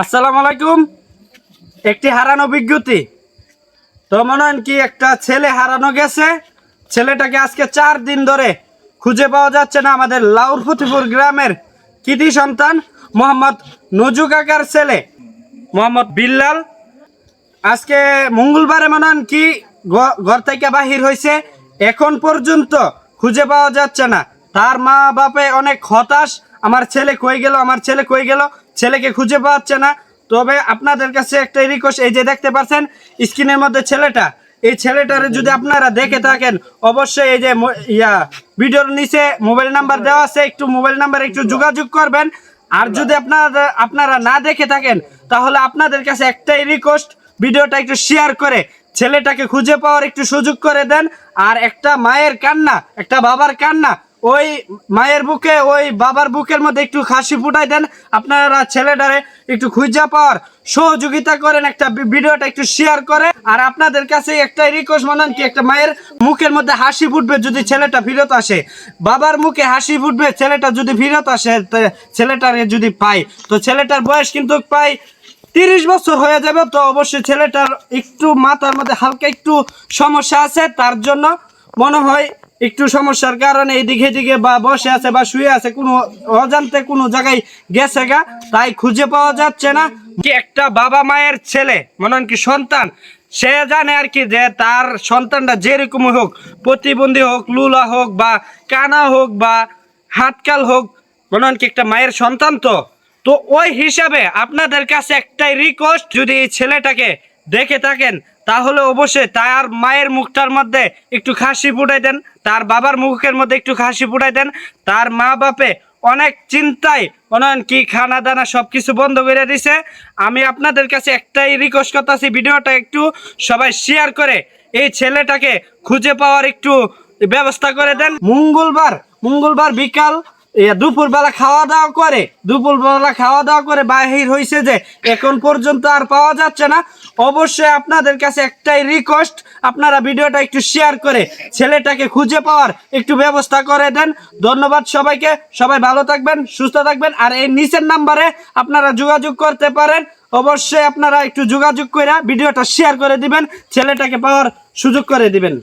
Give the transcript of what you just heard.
আসসালামু আলাইকুম। একটি হারানো বিজ্ঞপ্তি। তো মনে হয় কি, একটা ছেলে হারানো গেছে। ছেলেটাকে আজকে চার দিন ধরে খুঁজে পাওয়া যাচ্ছে না আমাদের লাউর ফতিপুর গ্রামের কৃতি সন্তান মোহাম্মদ নজু কাকার ছেলে, মোহাম্মদ বিল্লাল। আজকে মঙ্গলবারে মনে কি ঘর থেকে বাহির হয়েছে এখন পর্যন্ত খুঁজে পাওয়া যাচ্ছে না। তার মা বাপে অনেক হতাশ আমার ছেলে কই গেল, আমার ছেলে কই গেল, ছেলেকে খুঁজে পাওয়াচ্ছে না। তবে আপনাদের কাছে একটা রিকোয়েস্ট এই যে দেখতে পাচ্ছেন স্ক্রিনের মধ্যে ছেলেটা। এই ছেলেটারে যদি আপনারা দেখে থাকেন, অবশ্যই এই যে ইয়া, ভিডিওর নিচে মোবাইল নাম্বার দেওয়া আছে, একটু মোবাইল নাম্বার একটু যোগাযোগ করবেন। আর যদি আপনারা আপনারা না দেখে থাকেন, তাহলে আপনাদের কাছে একটাই রিকোয়েস্ট ভিডিওটা একটু শেয়ার করে ছেলেটাকে খুঁজে পাওয়ার একটু সুযোগ করে দেন। আর একটা মায়ের কান্না, একটা বাবার কান্না ওই মায়ের বুকে, ওই বাবার বুকের মধ্যে একটু হাসি ফুটাই দেন। আপনারা ছেলেটারে একটু খুঁজে পাওয়ার সহযোগিতা করেন, একটা ভিডিওটা একটু শেয়ার করে আর আপনাদের কাছে একটাই রিকোয়েস্ট মানান কি, একটা মায়ের মুখের মধ্যে হাসি ফুটবে যদি ছেলেটা ফিরত আসে। বাবার মুখে হাসি ফুটবে, ছেলেটা যদি ফিরত আসে ছেলেটারে যদি পাই তো ছেলেটার বয়স কিন্তু প্রায় তিরিশ বছর হয়ে যাবে, তো অবশ্যই ছেলেটার একটু মাথার মধ্যে হালকা একটু সমস্যা আছে, তার জন্য মনে হয় একটু সমস্যার কারণে এইদিকে এদিকে বা বসে আছে বা শুয়ে আছে, কোনো অজান্তে কোনো জায়গায় গেছে গা, তাই খুঁজে পাওয়া যাচ্ছে না। কি একটা বাবা মায়ের ছেলে, মনে কি সন্তান, সে জানে আর কি যে তার সন্তানটা যেরকম হোক, প্রতিবন্ধী হোক, লুলা হোক বা কানা হোক বা হাতকাল হোক, মনে কি একটা মায়ের সন্তান তো। তো ওই হিসাবে আপনাদের কাছে একটাই রিকোয়েস্ট যদি এই ছেলেটাকে দেখে থাকেন, তাহলে অবশ্যই তার মায়ের মুখটার মধ্যে একটু খাসি ফুটাই দেন, তার বাবার মুখের মধ্যে একটু খাসি ফুটাই দেন, তার মা বাপে অনেক চিন্তায় হয় কি খানা দানা সব কিছু বন্ধ করে দিছে। আমি আপনাদের কাছে একটাই রিকোয়েস্ট করতেছি, ভিডিওটা একটু সবাই শেয়ার করে, এই ছেলেটাকে খুঁজে পাওয়ার একটু ব্যবস্থা করে দেন। মঙ্গলবার মঙ্গলবার বিকাল দুপুর বেলা খাওয়া দাওয়া করে দুপুর বেলা খাওয়া দাওয়া করে বাহির হয়েছে যে, এখন পর্যন্ত আর পাওয়া যাচ্ছে না। অবশ্যই আপনাদের কাছে একটাই রিকোয়েস্ট আপনারা ভিডিওটা একটু শেয়ার করে ছেলেটাকে খুঁজে পাওয়ার একটু ব্যবস্থা করে দেন। ধন্যবাদ সবাইকে, সবাই ভালো থাকবেন, সুস্থ থাকবেন, আর এই নিচের নাম্বারে আপনারা যোগাযোগ করতে পারেন। অবশ্যই আপনারা একটু যোগাযোগ করে ভিডিওটা শেয়ার করে দিবেন, ছেলেটাকে পাওয়ার সুযোগ করে দিবেন।